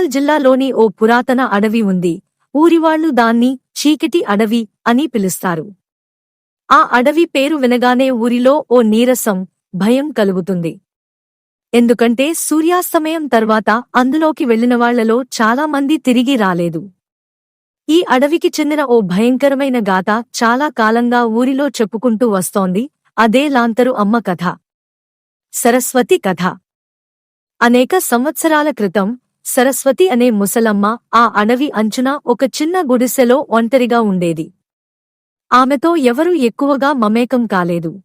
వరంగల్ జిల్లాలోని ఓ పురాతన అడవి ఉంది. ఊరివాళ్ళు దాన్ని చీకటి అడవి అని పిలుస్తారు. ఆ అడవి పేరు వినగానే ఊరిలో ఓ నీరసం భయం కలుగుతుంది. ఎందుకంటే సూర్యాస్తమయం తర్వాత అందులోకి వెళ్ళినవాళ్ళలో చాలామంది తిరిగి రాలేదు. ఈ అడవికి చెందిన ఓ భయంకరమైన గాథ చాలా కాలంగా ఊరిలో చెప్పుకుంటూ వస్తోంది. అదే లాంతరు అమ్మ కథ. సరస్వతి కథ. అనేక సంవత్సరాల క్రితం సరస్వతి అనే ముసలమ్మ ఆ అడవి అంచున ఒక చిన్న గుడిసెలో ఒంటరిగా ఉండేది. ఆమెతో ఎవరూ ఎక్కువగా మమేకం కాలేదు.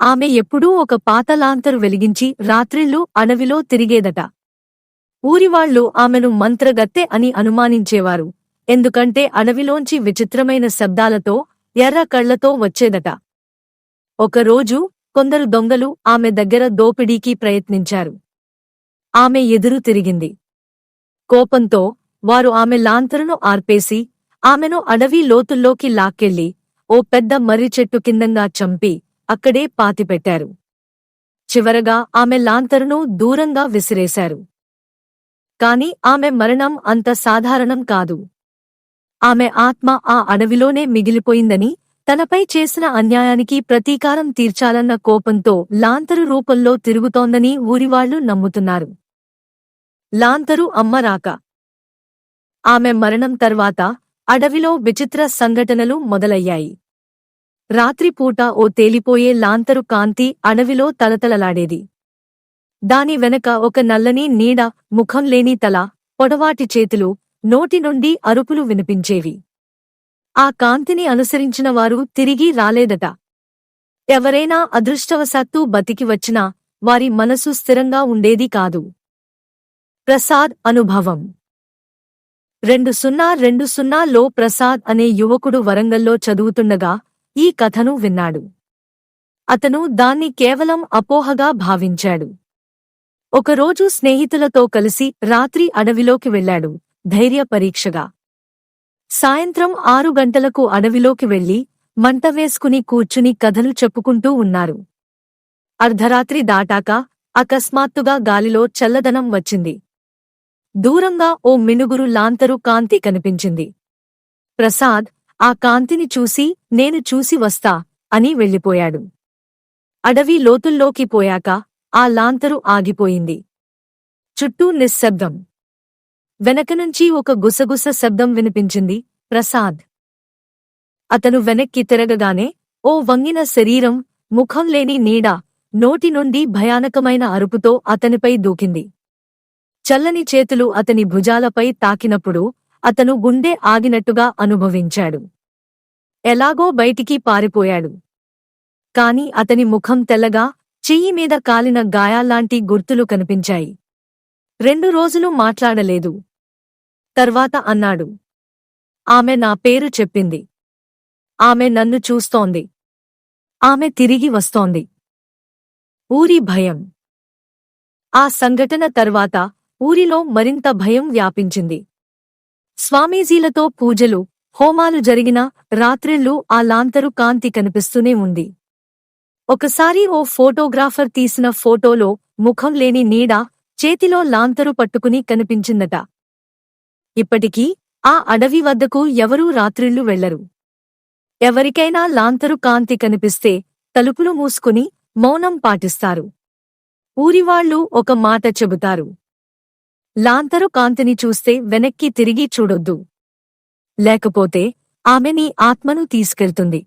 ఆమె ఎప్పుడూ ఒక పాత లాంతరు వెలిగించి రాత్రిళ్ళు అడవిలో తిరిగేదట. ఊరివాళ్ళు ఆమెను మంత్రగత్తె అని అనుమానించేవారు. ఎందుకంటే అడవిలోంచి విచిత్రమైన శబ్దాలతో ఎర్ర కళ్ళతో వచ్చేదట. ఒకరోజు కొందరు దొంగలు ఆమె దగ్గర దోపిడీకి ప్రయత్నించారు. ఆమె ఎదురు తిరిగింది. కోపంతో వారు ఆమె లాంతరును ఆర్పేసి ఆమెను అడవి లోతుల్లోకి లాక్కెళ్ళి ఓ పెద్ద మర్రి చెట్టు కిందంగా చంపి అక్కడే పాతిపెట్టారు. చివరగా ఆమె లాంతరును దూరంగా విసిరేశారు. కాని ఆమె మరణం అంత సాధారణం కాదు. ఆమె ఆత్మ ఆ అడవిలోనే మిగిలిపోయిందని తనపై చేసిన అన్యాయానికి ప్రతీకారం తీర్చాలన్న కోపంతో లాంతరు రూపంలో తిరుగుతోందని ఊరివాళ్ళు నమ్ముతున్నారు. లాంతరు అమ్మరాక ఆమె మరణం తర్వాత అడవిలో విచిత్ర సంఘటనలు మొదలయ్యాయి. రాత్రిపూట ఓ తేలిపోయే లాంతరు కాంతి అడవిలో తలతలలాడేది. దాని వెనక ఒక నల్లని నీడ ముఖం లేని తల పొడవాటి చేతులు నోటి నుండి అరుపులు వినిపించేవి. ఆ కాంతిని అనుసరించిన వారు తిరిగి రాలేదట. ఎవరైనా అదృష్టవశాత్తు బతికి వచ్చినా వారి మనసు స్థిరంగా ఉండేది కాదు. ప్రసాద్ అనుభవం. రెండు సున్నా రెండు సున్నాలో ప్రసాద్ అనే యువకుడు వరంగల్లో చదువుతుండగా ఈ కథను విన్నాడు. అతను దాన్ని కేవలం అపోహగా భావించాడు. ఒకరోజు స్నేహితులతో కలిసి రాత్రి అడవిలోకి వెళ్ళాడు ధైర్య పరీక్షగా. సాయంత్రం ఆరు గంటలకు అడవిలోకి వెళ్ళి మంట వేసుకుని కూర్చుని కథలు చెప్పుకుంటూ ఉన్నారు. అర్ధరాత్రి దాటాక అకస్మాత్తుగా గాలిలో చల్లదనం వచ్చింది. దూరంగా ఓ మినుగురు లాంతరు కాంతి కనిపించింది. ప్రసాద్ ఆ కాంతిని చూసి నేను చూసి వస్తా అని వెళ్ళిపోయాడు. అడవి లోతుల్లోకి పోయాక ఆ లాంతరు ఆగిపోయింది. చుట్టూ నిశ్శబ్దం. వెనకనుంచి ఒక గుసగుస శబ్దం వినిపించింది ప్రసాద్. అతను వెనక్కి తిరగగానే ఓ వంగిన శరీరం ముఖం లేని నీడ నోటి నుండి భయానకమైన అరుపుతో అతనిపై దూకింది. చల్లని చేతులు అతని భుజాలపై తాకినప్పుడు అతను గుండె ఆగినట్టుగా అనుభవించాడు. ఎలాగో బయటికి పారిపోయాడు. కాని అతని ముఖం తెల్లగా చెయ్యి మీద కాలిన గాయాల్లాంటి గుర్తులు కనిపించాయి. రెండు రోజులు మాట్లాడలేదు. తర్వాత అన్నాడు. ఆమె నా పేరు చెప్పింది. ఆమె నన్ను చూస్తోంది. ఆమె తిరిగి వస్తోంది. ఊరి భయం. ఆ సంఘటన తర్వాత ఊరిలో మరింత భయం వ్యాపించింది. స్వామీజీలతో పూజలు హోమాలు జరిగిన రాత్రిళ్ళు ఆ లాంతరు కాంతి కనిపిస్తూనే ఉంది. ఒకసారి ఓ ఫోటోగ్రాఫర్ తీసిన ఫోటోలో ముఖం లేని నీడ చేతిలో లాంతరు పట్టుకుని కనిపించిందట. ఇప్పటికీ ఆ అడవి వద్దకు ఎవరూ రాత్రిళ్ళు వెళ్ళరు ఎవరికైనా లాంతరు కాంతి కనిపిస్తే తలుపులు మూసుకుని మౌనం పాటిస్తారు. ఊరివాళ్ళు ఒక మాట చెబుతారు. లాంతరు కాంతిని చూస్తే వెనక్కి తిరిగి చూడొద్దు. లేకపోతే ఆమె నీ ఆత్మను తీసుకెళ్తుంది.